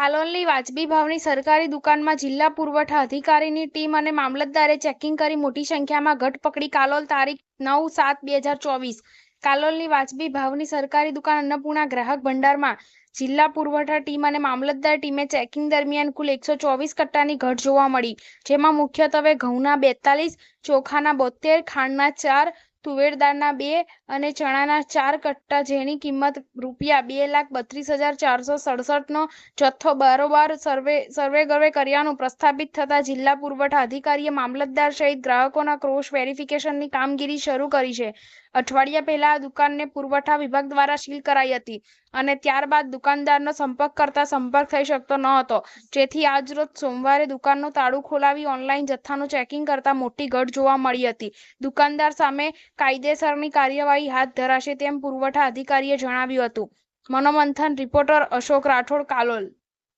કાલોલની વાજબી ભાવની સરકારી દુકાનમાં જિલ્લા પુરવઠા અધિકારીની ટીમ અને મામલતદારે ચેકિંગ કરી મોટી સંખ્યામાં ઘટ પકડી કાલોલ તારીખ નવ સાત બે હજાર ચોવીસ. કાલોલની વાજબી ભાવની સરકારી દુકાન અન્નપૂર્ણા ગ્રાહક ભંડારમાં જિલ્લા પુરવઠા ટીમ અને મામલતદાર ટીમે ચેકિંગ દરમિયાન કુલ એકસો ચોવીસ કટ્ટાની ઘટ જોવા મળી, જેમાં મુખ્યત્વે ઘઉંના બેતાલીસ, ચોખાના બોતેર ખાંડના ચાર તુવેરદાળના બે અને ચણાના ચાર કટ્ટા જેની કિંમત રૂપિયા બે લાખ બત્રીસ હજાર ચારસો સડસઠનો જથ્થો બારોબાર સર્વે સર્વે ગર્વે કર્યાનું પ્રસ્થાપિત થતા જિલ્લા પુરવઠા અધિકારીએ મામલતદાર સહિત ગ્રાહકોના ક્રોસ વેરિફિકેશનની કામગીરી શરૂ કરી છે. અઠવાડિયા પહેલા આ દુકાનને પુરવઠા વિભાગ દ્વારા સીલ કરાઈ હતી. અને ત્યારબાદ દુકાનદારનો સંપર્ક કરતા સંપર્ક થઈ શકતો ન હતો. જેથી આજરોજ સોમવારે દુકાનનું તાળું ખોલાવી ઓનલાઈન જથ્થાનું ચેકિંગ કરતા મોટી ઘટ જોવા મળી હતી. દુકાનદાર સામે કાયદેસરની કાર્યવાહી હાથ ધરાશે તેમ પુરવઠા અધિકારીએ જણાવ્યું હતું. મનોમંથન રિપોર્ટર અશોક રાઠોડ કાલોલ.